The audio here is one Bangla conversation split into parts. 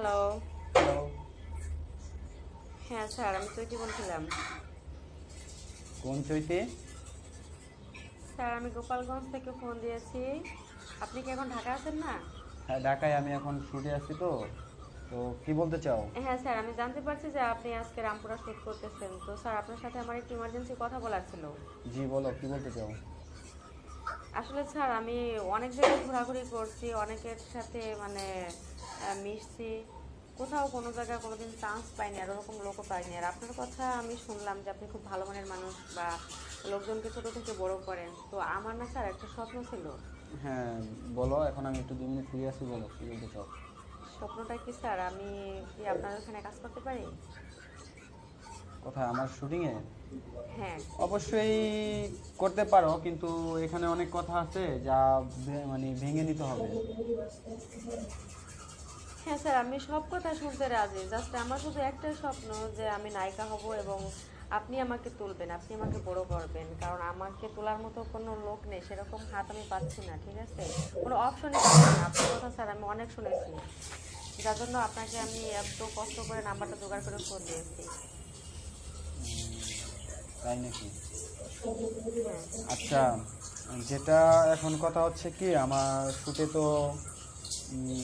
হ্যালো হ্যাঁ স্যার আমি চৈতি বলছিলাম। কোন চৈতে? স্যার আমি গোপালগঞ্জ থেকে ফোন দিয়েছি। আপনি কি এখন ঢাকা আছেন না? হ্যাঁ ঢাকায় আমি এখন শুটে আছি তো। তো কি বলতে চাও? হ্যাঁ স্যার আমি জানতে পারছি যে আপনি আজকে রামপুরা শ্যুট করতেছেন। তো স্যার আপনার সাথে আমার একটু ইমার্জেন্সি কথা বলার ছিল। জি বলো কি বলতে চাও? আসলে স্যার আমি অনেক জায়গায় ঘোরাঘুরি করছি। অনেকের সাথে মানে মিশছি। কোথাও কোনো জায়গায় কোনোদিন চান্স পাইনি আর ওরকম লোকও পাইনি। আর আপনার কথা আমি শুনলাম যে আপনি খুব ভালো মানের মানুষ বা লোকজনকে ছোটো থেকে বড় করেন। তো আমার না স্যার একটা স্বপ্ন ছিল। হ্যাঁ বলো এখন আমি একটু দুই মিনিট ফ্রি আছি বলো কি বলতে চাও? স্বপ্নটা কি স্যার? আমি কি আপনার ওখানে কাজ করতে পারি? কোথায় আমার শুটিংয়ে হ্যাঁ। অবশ্যই করতে পারো কিন্তু এখানে অনেক কথা আছে যা মানে ভেঙে নিতে হবে। হ্যাঁ স্যার আমি সব কথা শুনতে রাজি। জাস্ট আমার শুধু একটাই স্বপ্ন যে আমি নায়িকা হব এবং আপনি আমাকে তুলবেন আপনি আমাকে বড় করবেন। কারণ আমাকে তোলার মতো কোনো লোক নেই সেরকম হাত আমি পাচ্ছি না ঠিক আছে? কোনো অপশনই পাচ্ছি না। আপনার কথা স্যার আমি অনেক শুনেছি। যার জন্য আপনাকে আমি এত কষ্ট করে নাম্বারটা জোগাড় করে ফোন দিয়েছি। তাই নাকি? হ্যাঁ। আচ্ছা যেটা এখন কথা হচ্ছে কি আমার শুটে তো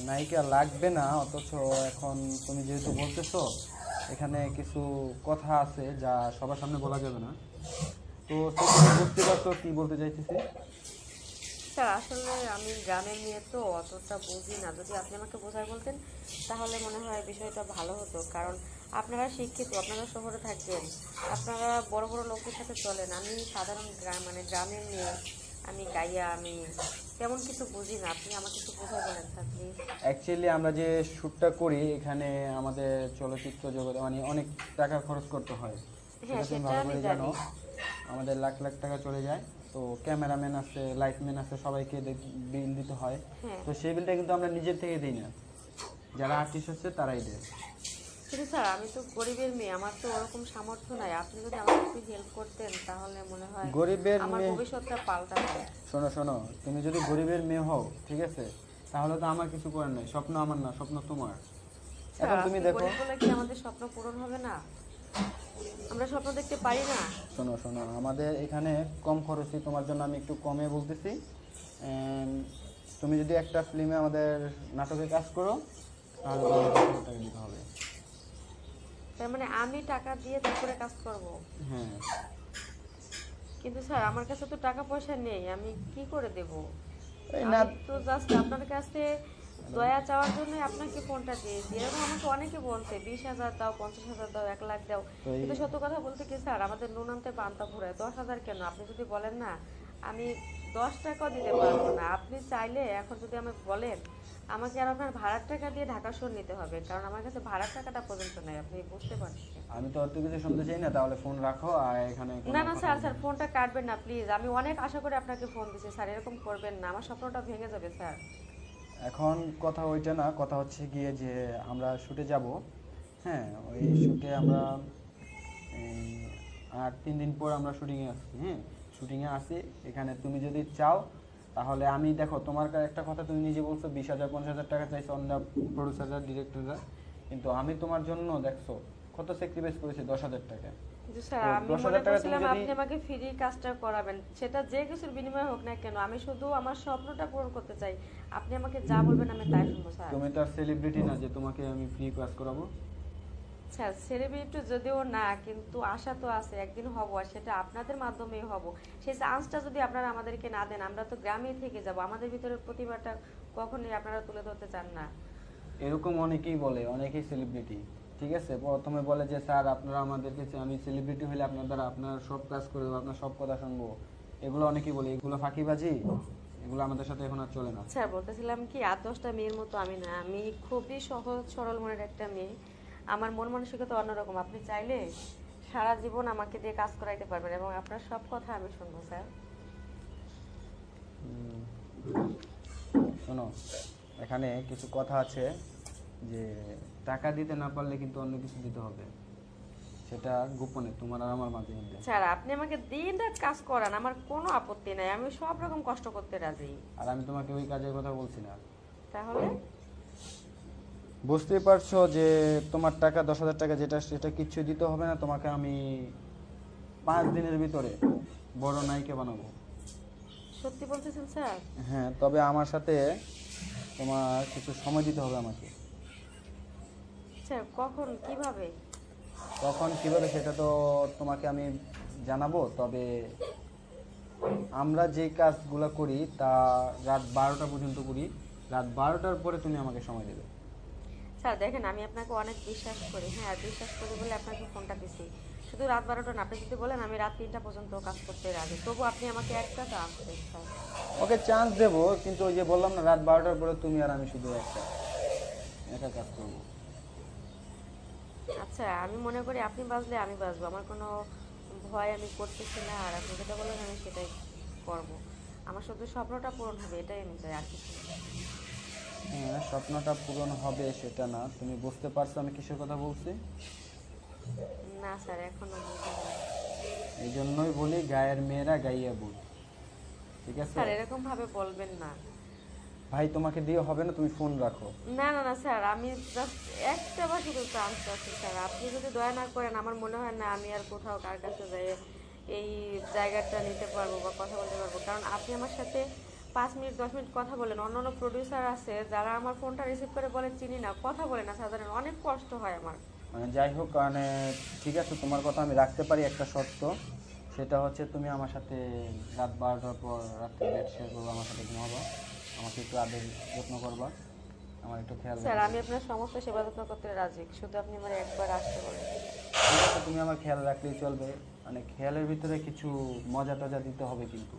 নায়িকা লাগবে না, অথচ এখন তুমি যেহেতু বলতেছো, এখানে কিছু কথা আছে যা সবার সামনে বলা যাবে না। তো বুঝতে পারছ কি বলতে চাইতেছি? স্যার, আসলে আমি গ্রামের মেয়ে তো অতটা বুঝি না। যদি আপনি আমাকে বোঝায় বলতেন, তাহলে মনে হয় বিষয়টা ভালো হতো। কারণ আপনারা শিক্ষিত, আপনারা শহরে থাকবেন, আপনারা বড় বড় লোকের সাথে চলেন। আমি সাধারণ গ্রাম মানে গ্রামের মেয়ে। আমি গাইয়া আমি তেমন কিছু বুঝি না। আপনি আমাকে একটু বলেন স্যার প্লিজ অ্যাকচুয়ালি আমরা যে শ্যুটটা করি এখানে আমাদের চলচ্চিত্র জগতে মানে অনেক টাকা খরচ করতে হয়। হ্যাঁ, সেটা তুমি ভালো আমি করে জানি। জানো। আমাদের লাখ লাখ টাকা চলে যায়। তো ক্যামেরাম্যান আছে লাইটম্যান আছে সবাইকে বিল দিতে হয়। হ্যাঁ। তো সেই বিলটা কিন্তু আমরা নিজের থেকে দিই না। যারা আর্টিস্ট হচ্ছে তারাই দেয়। কিন্তু স্যার আমি তো গরিবের মেয়ে আমার তো ওরকম সামর্থ্য নাই। আপনি যদি আমাকে একটু হেল্প করতেন তাহলে মনে হয় গরিবের আমার ভবিষ্যৎটা পাল্টা শোনো শোনো তুমি যদি গরিবের মেয়ে হও ঠিক আছে? তাহলে তো আমার কিছু করার নেই। স্বপ্ন আমার না স্বপ্ন তোমার। এখন তুমি দেখো। বলে কি আমাদের স্বপ্ন পূরণ হবে না? আমরা স্বপ্ন দেখতে পারি না? শোনো শোনো আমাদের এখানে কম খরচে তোমার জন্য আমি একটু কমে বলতেছি। তুমি যদি একটা ফিল্মে আমাদের নাটকে কাজ করো তাহলে টাকা দিতে হবে। তার মানে আমি টাকা দিয়ে তারপরে কাজ করব। হ্যাঁ। কিন্তু স্যার আমার কাছে তো টাকা পয়সা নেই আমি কি করে দেব? না আমি তো জাস্ট আপনার কাছে দয়া চাওয়ার জন্য আপনাকে ফোনটা দিয়েছি। এরকম আমাকে অনেকে বলছে বিশ হাজার দাও পঞ্চাশ হাজার দাও এক লাখ দাও। কিন্তু সত্য কথা বলতে কি স্যার আমাদের নুন আনতে পান্তা ঘুরায় দশ হাজার কেন? আপনি যদি বলেন না আমি দশ টাকাও দিতে পারব না। আপনি চাইলে এখন যদি আমাকে বলেন আমাকে আর আপনার ভাড়ার টাকা দিয়ে ঢাকা শোন নিতে হবে কারণ আমার কাছে ভাড়ার টাকাটা পর্যন্ত নেই আপনি বুঝতে পারছেন। আমি তো অত কিছু শুনতে চাই না তাহলে ফোন রাখো আর এখানে না না স্যার স্যার ফোনটা কাটবেন না প্লিজ আমি অনেক আশা করে আপনাকে ফোন দিছি স্যার এরকম করবেন না আমার স্বপ্নটা ভেঙে যাবে স্যার। এখন কথা ওইটা না কথা হচ্ছে গিয়ে যে আমরা শুটে যাব হ্যাঁ ওই শুটে আমরা আর তিন দিন পর আমরা শুটিংয়ে আসছি হ্যাঁ শুটিংয়ে আসি এখানে তুমি যদি চাও তাহলে আমি দেখো তোমার একটা কথা তুমি নিজে বলছো বিশ হাজার পঞ্চাশ হাজার টাকা চাইছো অন্য প্রডিউসাররা ডিরেক্টররা কিন্তু আমি তোমার জন্য দেখছ কত স্যাক্রিফাইস করেছি দশ হাজার টাকা। কিন্তু স্যার তো আমি 10,000 টাকা তুমি করছিলাম যদি- আপনি আমাকে ফ্রি কাজটা করাবেন সেটা যে কিছুর বিনিময়ে হোক না কেন আমি শুধু আমার স্বপ্নটা পূরণ করতে চাই। আপনি আমাকে যা বলবেন আমি তাই শুনব স্যার। তুমি তো আর সেলিব্রিটি না যে তোমাকে আমি ফ্রি কাজ করাবো। স্যার সেলিব্রিটি যদিও না কিন্তু আশা তো আছে একদিন হব আর সেটা আপনাদের মাধ্যমেই হব। সেই চান্সটা যদি আপনারা আমাদেরকে না দেন আমরা তো গ্রামেই থেকে যাব। আমাদের ভিতরের প্রতিভাটা কখনোই আপনারা তুলে ধরতে চান না। এরকম অনেকেই বলে অনেকেই সেলিব্রিটি ঠিক আছে? প্রথমে বলে যে স্যার আপনারা আমাদেরকে আমি সেলিব্রিটি হলে আপনার দ্বারা আপনার সব কাজ করে দেবো আপনার সব কথা শুনব। এগুলো অনেকেই বলে এগুলো ফাঁকিবাজি? এগুলো আমাদের সাথে এখন আর চলে না। স্যার বলতেছিলাম কি আর দশটা মেয়ের মতো আমি না আমি খুবই সহজ সরল মনের একটা মেয়ে। আমার মন মানসিকতা অন্যরকম। আপনি চাইলে সারা জীবন আমাকে দিয়ে কাজ করাইতে পারবেন এবং আপনার সব কথা আমি শুনব স্যার। শোনো এখানে কিছু কথা আছে যে টাকা দিতে না পারলে কিন্তু অন্য কিছু দিতে হবে। সেটা গোপনে তোমার আর আমার মাঝে মধ্যে স্যার আপনি আমাকে দিন রাত কাজ করান আমার কোনো আপত্তি নাই। আমি সব রকম কষ্ট করতে রাজি। আর আমি তোমাকে ওই কাজের কথা বলছি না। তাহলে? বুঝতেই পারছ যে তোমার টাকা দশ হাজার টাকা যেটা সেটা কিচ্ছু দিতে হবে না। তোমাকে আমি পাঁচ দিনের ভিতরে বড় নায়িকা বানাবো। সত্যি বলতেছেন স্যার? হ্যাঁ তবে আমার সাথে তোমার কিছু সময় দিতে হবে আমাকে। স্যার কখন কীভাবে? কখন কীভাবে সেটা তো তোমাকে আমি জানাব তবে আমরা যে কাজগুলো করি তা রাত বারোটা পর্যন্ত করি। রাত বারোটার পরে তুমি আমাকে সময় দেবে। স্যার দেখেন আমি আপনাকে অনেক বিশ্বাস করি। হ্যাঁ আর বিশ্বাস করি বলে আপনাকে ফোনটা দিছি। শুধু রাত বারোটা না আপনি যদি বলেন আমি রাত তিনটা পর্যন্ত কাজ করতে রাজি। তবু আপনি আমাকে একটা চান্স দেন স্যার ওকে চান্স দেবো কিন্তু ওই যে বললাম না রাত বারোটার পরে তুমি আর আমি শুধু একটা একা কাজ করব। আচ্ছা আমি মনে করি আপনি বাজলে আমি বাজবো আমার কোনো ভয় আমি করতেছি না আর আপনি যেটা বললেন আমি সেটাই করব। আমার শুধু স্বপ্নটা পূরণ হবে এটাই আমি চাই আর কিছু। হ্যাঁ স্বপ্নটা পূরণ হবে সেটা না। তুমি বুঝতে পারছ আমি কিসের কথা বলছি? না স্যার এখনও এই জন্যই বলি গায়ের মেয়েরা গাইয়া বুঝ ঠিক আছে? স্যার এরকম ভাবে বলবেন না। ভাই তোমাকে দিয়ে হবে না? তুমি ফোন রাখো। না না না স্যার আমি জাস্ট একটা বা শুধু চান্স আছে স্যার। আপনি যদি দয়া না করেন আমার মনে হয় না আমি আর কোথাও কার কাছে যাই এই জায়গাটা নিতে পারব বা কথা বলতে পারব। কারণ আপনি আমার সাথে পাঁচ মিনিট দশ মিনিট কথা বলেন। অন্য অন্য প্রডিউসার আছে যারা আমার ফোনটা রিসিভ করে বলে চিনি না কথা বলে না সাধারণ অনেক কষ্ট হয় আমার। মানে যাই হোক মানে ঠিক আছে তোমার কথা আমি রাখতে পারি একটা শর্ত। সেটা হচ্ছে তুমি আমার সাথে রাত বারোটার পর রাত্রে বেড শেয়ার করব আমার সাথে ঘুমাবা। আমাকে একটু আদর যত্ন করবা। আমার একটু খেয়াল স্যার আমি আপনার সমস্ত সেবা যত্ন করতে রাজি। শুধু আপনি আমার একবার আসতে বলেন। ঠিক আছে তুমি আমার খেয়াল রাখলেই চলবে। মানে খেয়ালের ভিতরে কিছু মজা টজা দিতে হবে কিন্তু।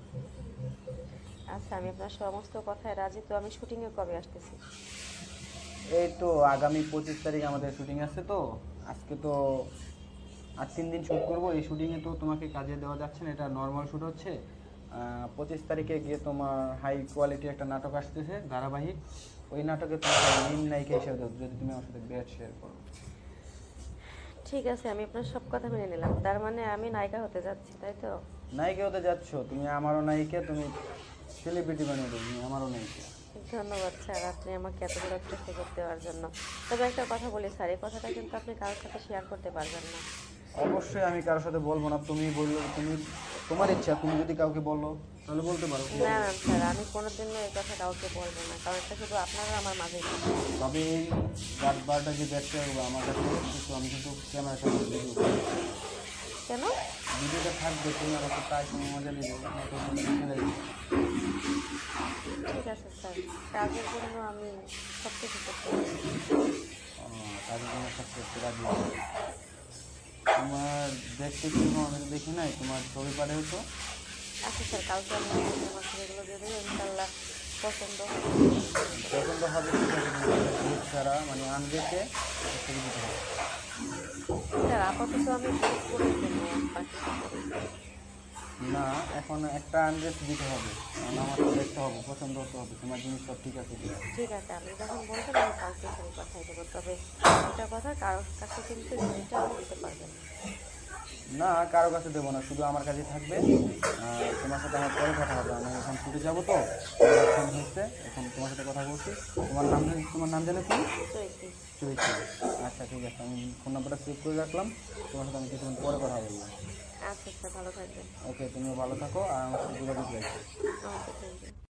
আচ্ছা আমি আপনার সমস্ত কথায় রাজি তো আমি শুটিংয়ে কবে আসতেছি? এই তো আগামী পঁচিশ তারিখ আমাদের শুটিং আছে তো। আজকে তো আর তিন দিন শ্যুট করব। এই শুটিংয়ে তো তোমাকে কাজে দেওয়া যাচ্ছে না এটা নর্মাল শ্যুট হচ্ছে। পঁচিশ তারিখে গিয়ে তোমার হাই কোয়ালিটি একটা নাটক আসতেছে ধারাবাহিক। ওই নাটকে তোমার মেন নায়িকা হিসেবে দেবো, যদি তুমি আমার সাথে বেড শেয়ার করো। ঠিক আছে আমি আপনার সব কথা মেনে নিলাম। তার মানে আমি নায়িকা হতে যাচ্ছি তাই তো? নায়িকা হতে যাচ্ছ তুমি আমারও নায়িকা তুমি সেলিব্রিটি বানিয়ে দেবে আমারও নায়িকা ধন্যবাদ স্যার আপনি আমাকে এত বড় একটা সুযোগ দেওয়ার জন্য তবে একটা কথা বলি স্যার এই কথাটা কিন্তু আপনি কারোর সাথে শেয়ার করতে পারবেন না অবশ্যই আমি কারোর সাথে বলব না তুমি বলল তুমি তোমার ইচ্ছা তুমি যদি কাউকে বলো তাহলে বলতে পারো না না স্যার আমি কোনোদিনও এই কথা কাউকে বলব না কারণ এটা শুধু আপনারা আমার মাঝে। তবে এই রাত বারোটা যে ব্যাগটা আমার কাছে আমি কিন্তু ক্যামেরার করব। কেন ভিডিওটা থাকবে তুমি আমাকে তাই সময় মজা নিবে। ঠিক আছে স্যার কাজের জন্য আমি সব কিছু করতে পারি। কাজের জন্য সব করতে রাজি তোমার দেখতে কিন্তু আমি তো দেখি নাই তোমার ছবি পাঠাও তো আচ্ছা স্যার কালকে আমি আমার ছবিগুলো দিয়ে দেবো ইনশাল্লাহ পছন্দ। পছন্দ হবে ছাড়া মানে আনবেকে ছবি দিতে হবে আপাতত আমি করে দেবো। না এখন একটা আনড্রেস দিতে হবে কারণ আমার তো দেখতে হবে পছন্দ হতে হবে তোমার জিনিস সব ঠিক আছে ঠিক আছে আপনি যখন বলবেন আমি কালকে ছবি পাঠিয়ে দেবো তবে একটা কথা কারোর কাছে কিন্তু জিনিসটা আমি দিতে পারবেন না। কারও কাছে দেবো না শুধু আমার কাছে থাকবে তোমার সাথে আমার পরে কথা হবে আমি ছুটে যাব তো। এখন হচ্ছে এখন তোমার সাথে কথা বলছি। তোমার নাম তোমার নাম জানো তুমি? চৈতি। আচ্ছা ঠিক আছে আমি ফোন নাম্বারটা সেভ করে রাখলাম। তোমার সাথে আমি কিছুক্ষণ পরে কথা বলব। আচ্ছা আচ্ছা ভালো থাকবেন। ওকে তুমিও ভালো থাকো আর আমার সাথে যোগাযোগ রাখবে